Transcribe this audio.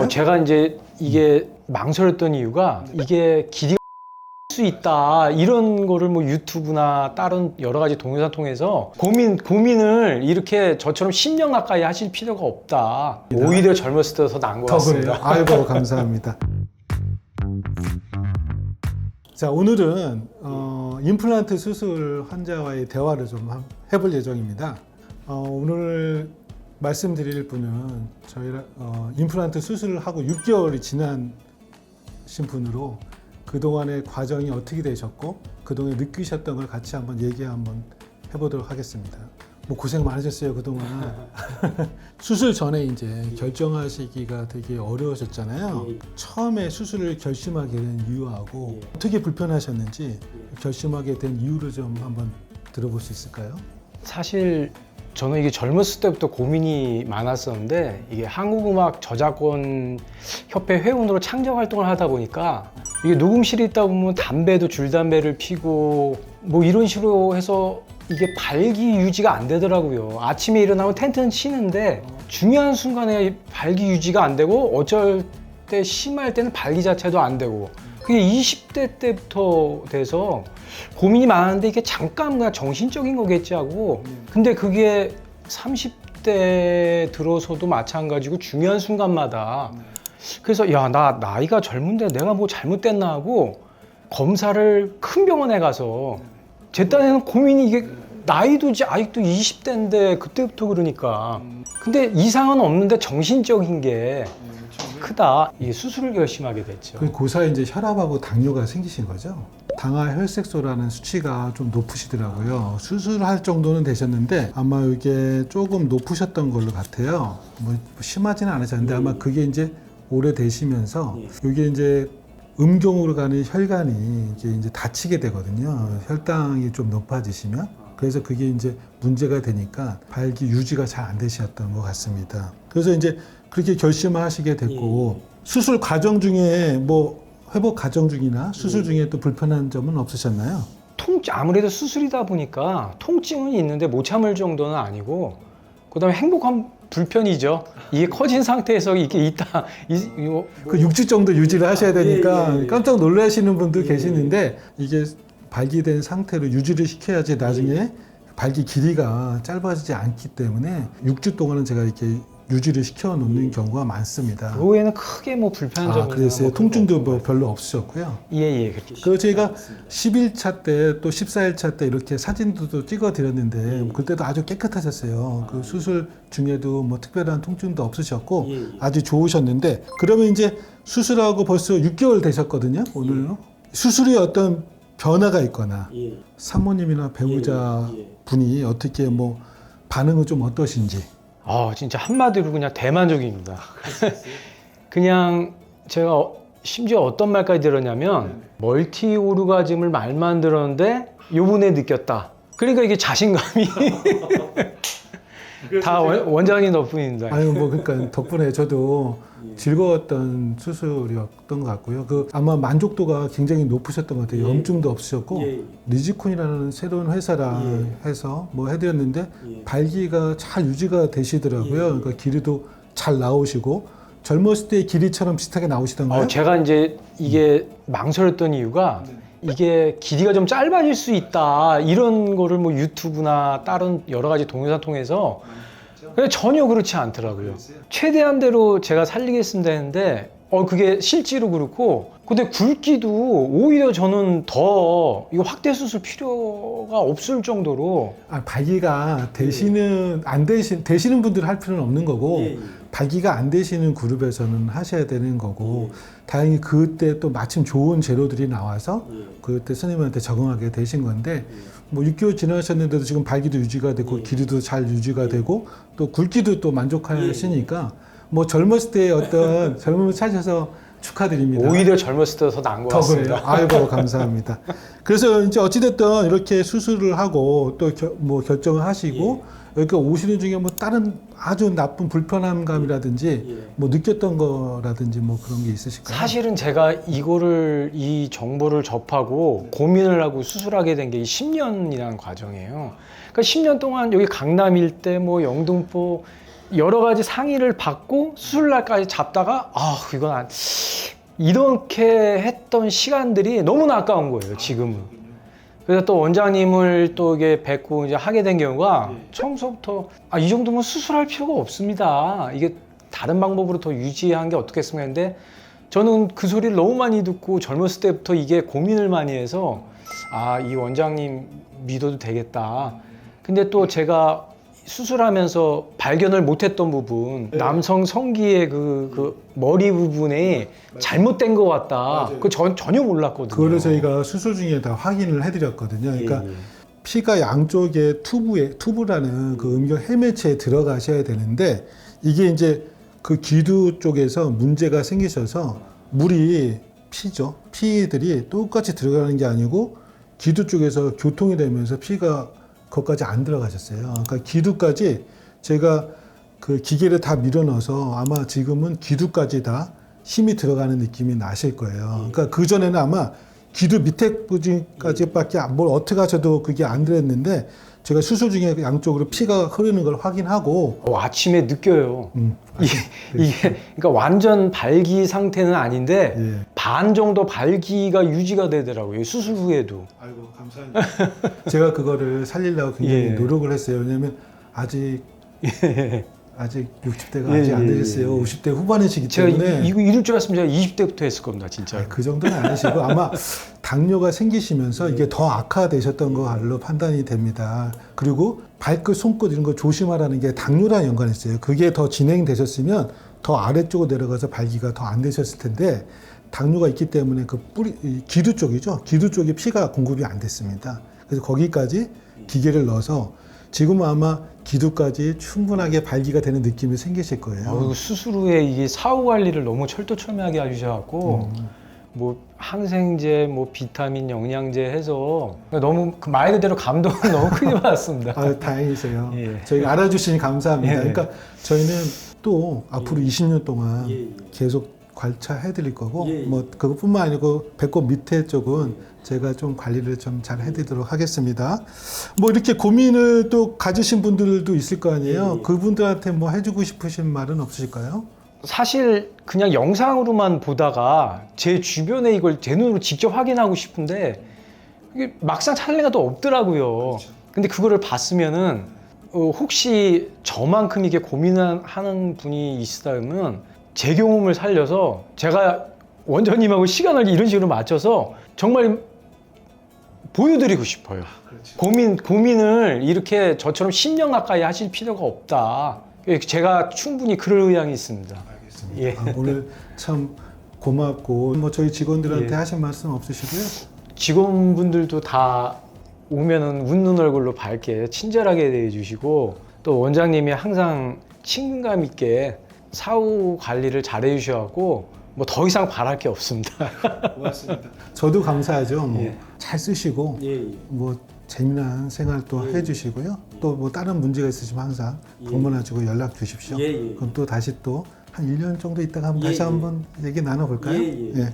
없으셨나요? 어, 제가 이제 이게 망설였던 이유가 이게 길이가 수 있다 이런 거를 뭐 유튜브나 다른 여러 가지 동영상 통해서 고민 고민을 이렇게 저처럼 10년 가까이 하실 필요가 없다. 오히려 젊었을 때더 나은 것. 같습니다. 아이고 감사합니다. 자 오늘은 어, 임플란트 수술 환자와의 대화를 좀 함- 해볼 예정입니다. 어, 오늘 말씀드릴 분은 저희 어, 임플란트 수술을 하고 6개월이 지난 신 분으로 그 동안의 과정이 어떻게 되셨고 그 동안에 느끼셨던 걸 같이 한번 얘기 한번 해보도록 하겠습니다. 뭐 고생 많으셨어요 그 동안. 수술 전에 이제 결정하시기가 되게 어려우셨잖아요. 처음에 수술을 결심하게 된 이유하고 어떻게 불편하셨는지 결심하게 된 이유를 좀 한번 들어볼 수 있을까요? 사실 저는 이게 젊었을 때부터 고민이 많았었는데 이게 한국음악 저작권 협회 회원으로 창작 활동을 하다 보니까 이게 녹음실에 있다 보면 담배도 줄담배를 피고 뭐 이런 식으로 해서 이게 발기 유지가 안 되더라고요. 아침에 일어나면 텐트는 치는데 중요한 순간에 발기 유지가 안 되고 어쩔 때 심할 때는 발기 자체도 안 되고 그게 20대 때부터 돼서 고민이 많았는데 이게 잠깐 그냥 정신적인 거겠지 하고 근데 그게 30대 들어서도 마찬가지고 중요한 순간마다 그래서 야 나 나이가 젊은데 내가 뭐 잘못됐나 하고 검사를 큰 병원에 가서 제 딴에는 고민이 이게 나이도 이제 아직도 20대인데 그때부터 그러니까. 근데 이상은 없는데 정신적인 게 크다 이게 수술을 결심하게 됐죠. 그 고사에 이제 혈압하고 당뇨가 생기신 거죠? 당화 혈색소라는 수치가 좀 높으시더라고요. 수술할 정도는 되셨는데 아마 이게 조금 높으셨던 걸로 같아요. 뭐 심하지는 않으셨는데 아마 그게 이제 오래 되시면서 이게 이제 음경으로 가는 혈관이 이게 이제 다치게 되거든요. 혈당이 좀 높아지시면 그래서 그게 이제 문제가 되니까 발기 유지가 잘 안 되셨던 것 같습니다. 그래서 이제 그렇게 결심하시게 됐고 수술 과정 중에 뭐 회복 과정 중이나 수술 중에 또 불편한 점은 없으셨나요? 통증 아무래도 수술이다 보니까 통증은 있는데 못 참을 정도는 아니고 그다음에 행복한 불편이죠. 이게 커진 상태에서 이게 있다. 이, 이거 그 6주 정도 유지를 하셔야 되니까 예, 예, 예. 깜짝 놀라시는 분도 계시는데 이게 발기된 상태로 유지를 시켜야지 나중에 발기 길이가 짧아지지 않기 때문에 6주 동안은 제가 이렇게 유지를 시켜 놓는 경우가 많습니다. 그 외에는 크게 뭐 불편한 점은 아, 그랬어요. 뭐 통증도 뭐. 별로 없으셨고요. 예예 그렇게. 그리고 저희가 10일차 때 또 14일차 때 이렇게 사진도 찍어 드렸는데 그때도 아주 깨끗하셨어요. 그 수술 중에도 뭐 특별한 통증도 없으셨고 아주 좋으셨는데 그러면 이제 수술하고 벌써 6개월 되셨거든요. 오늘로 수술이 어떤 변화가 있거나 사모님이나 배우자 분이 어떻게 뭐 반응은 좀 어떠신지. 아 진짜 한마디로 그냥 대만족입니다. 그냥 제가 어- 심지어 어떤 말까지 들었냐면 멀티 오르가즘을 말만 들었는데 요번에 느꼈다. 그러니까 이게 자신감이 다 원- 원장님 덕분입니다. 아유 뭐 그러니까 덕분에 저도 즐거웠던 수술이었던 것 같고요. 그 아마 만족도가 굉장히 높으셨던 것 같아요. 염증도 없으셨고 리지콘이라는 새로운 회사랑 해서 뭐 해드렸는데 발기가 잘 유지가 되시더라고요. 그러니까 길이도 잘 나오시고 젊었을 때의 길이처럼 비슷하게 나오시던가요? 어, 제가 이제 이게 망설였던 이유가 이게 길이가 좀 짧아질 수 있다. 이런 거를 뭐 유튜브나 다른 여러 가지 동영상 통해서 근데 전혀 그렇지 않더라고요. 최대한대로 제가 살리겠습니다 했는데 어 그게 실제로 그렇고 근데 굵기도 오히려 저는 더 이거 확대 수술 필요가 없을 정도로 아, 발기가 되시는 안 되신 되시는 분들 할 필요는 없는 거고 발기가 안 되시는 그룹에서는 하셔야 되는 거고 다행히 그때 또 마침 좋은 재료들이 나와서 그때 스님한테 적응하게 되신 건데 뭐 6개월 지나셨는데도 지금 발기도 유지가 되고 길이도 잘 유지가 되고 또 굵기도 또 만족하시니까 뭐 젊었을 때 어떤 젊음을 찾아서 축하드립니다. 오히려 젊었을 때 더 나은 것. 같습니다. 아이고 감사합니다. 그래서 이제 어찌됐든 이렇게 수술을 하고 또 뭐 결정을 하시고 여기 오시는 중에 뭐 다른 아주 나쁜 불편함감이라든지 뭐 느꼈던 거라든지 뭐 그런 게 있으실까요? 사실은 제가 이거를 이 정보를 접하고 고민을 하고 수술하게 된게 10년이라는 과정이에요. 그러니까 10년 동안 여기 강남 일대 뭐 영등포 여러 가지 상의를 받고 수술날까지 잡다가 아 이건 안 이렇게 했던 시간들이 너무나 아까운 거예요 지금은 그래서 또 원장님을 또 이게 뵙고 이제 하게 된 경우가 처음서부터 아 이 정도면 수술할 필요가 없습니다. 이게 다른 방법으로 더 유지한 게 어떻겠습니까? 근데 저는 그 소리를 너무 많이 듣고 젊었을 때부터 이게 고민을 많이 해서 아 이 원장님 믿어도 되겠다. 근데 또 제가 수술하면서 발견을 못했던 부분 남성 성기의 그, 그 머리 부분에 잘못된 것 같다 맞아요. 그 전, 전혀 몰랐거든요 그거를 저희가 수술 중에 다 확인을 해드렸거든요. 그러니까 예, 예. 피가 양쪽에 투부에 투부라는 그 음경 헬매체에 들어가셔야 되는데 이게 이제 그 기두 쪽에서 문제가 생기셔서 물이 피죠. 피들이 똑같이 들어가는 게 아니고 기두 쪽에서 교통이 되면서 피가 거기까지 안 들어가셨어요. 그러니까 기두까지 제가 그 기계를 다 밀어넣어서 아마 지금은 기두까지 다 힘이 들어가는 느낌이 나실 거예요. 그러니까 그 전에는 아마 기두 밑에 부분까지밖에 안- 뭘 어떻게 하셔도 그게 안 들었는데 제가 수술 중에 양쪽으로 피가 흐르는 걸 확인하고 어, 아침에 느껴요 음, 이게, 이게 그러니까 완전 발기 상태는 아닌데 예. 반 정도 발기가 유지가 되더라고요 수술 후에도 아이고 감사합니다. 제가 그거를 살리려고 굉장히 예. 노력을 했어요. 왜냐하면 아직 아직 60대가 예, 아직 안 예, 되셨어요. 예. 50대 후반이시기 제가 때문에 이, 이거 이럴 줄 알았으면 제가 20대부터 했을 겁니다 진짜 아, 그 정도는 아니시고 아마 당뇨가 생기시면서 이게 더 악화되셨던 걸로 판단이 됩니다. 그리고 발끝, 손끝 이런 거 조심하라는 게 당뇨랑 연관이 있어요. 그게 더 진행되셨으면 더 아래쪽으로 내려가서 발기가 더 안 되셨을 텐데 당뇨가 있기 때문에 그 뿌리 이 기두 쪽이죠. 기두 쪽에 피가 공급이 안 됐습니다. 그래서 거기까지 기계를 넣어서 지금은 아마 기두까지 충분하게 발기가 되는 느낌이 생기실 거예요. 어, 수술 후에 이게 사후 관리를 너무 철두철미하게 해주셔갖고 음. 뭐 항생제, 뭐 비타민, 영양제 해서 너무 그 말 그대로 감동을 너무 크게 받았습니다. 아, 다행이세요. 예. 저희 알아주시니 감사합니다. 예. 그러니까 저희는 또 앞으로 20년 동안 예, 예. 계속 관찰해 드릴 거고, 예, 예. 뭐 그것뿐만 아니고 배꼽 밑에 쪽은 제가 좀 관리를 좀 잘 해드리도록 하겠습니다. 뭐 이렇게 고민을 또 가지신 분들도 있을 거 아니에요. 예, 예. 그분들한테 뭐 해주고 싶으신 말은 없으실까요? 사실 그냥 영상으로만 보다가 제 주변에 이걸 제 눈으로 직접 확인하고 싶은데 이게 막상 찾을 애가 또 없더라고요. 근데 그거를 봤으면은 어, 혹시 저만큼 이게 고민하는 분이 있다면 제 경험을 살려서 제가 원장님하고 시간을 이런 식으로 맞춰서 정말 보여드리고 싶어요. 고민 고민을 이렇게 저처럼 10년 가까이 하실 필요가 없다. 제가 충분히 그럴 의향이 있습니다. 알겠습니다. 예. 아, 오늘 참 고맙고 뭐 저희 직원들한테 예. 하신 말씀 없으시고요? 직원분들도 다 오면은 웃는 얼굴로 밝게 친절하게 대해주시고 또 원장님이 항상 친근감 있게 사후 관리를 잘해 주셔갖고 뭐 더 이상 바랄 게 없습니다. 고맙습니다. 저도 감사하죠. 뭐 예. 잘 쓰시고 뭐 재미난 생활 또 해주시고요. 또 뭐 다른 문제가 있으시면 항상 방문하시고 연락 주십시오. 예, 예. 그럼 또 다시 또 한 1년 정도 있다가 한번 예, 다시 예. 한번 얘기 나눠볼까요? 예, 예. 예.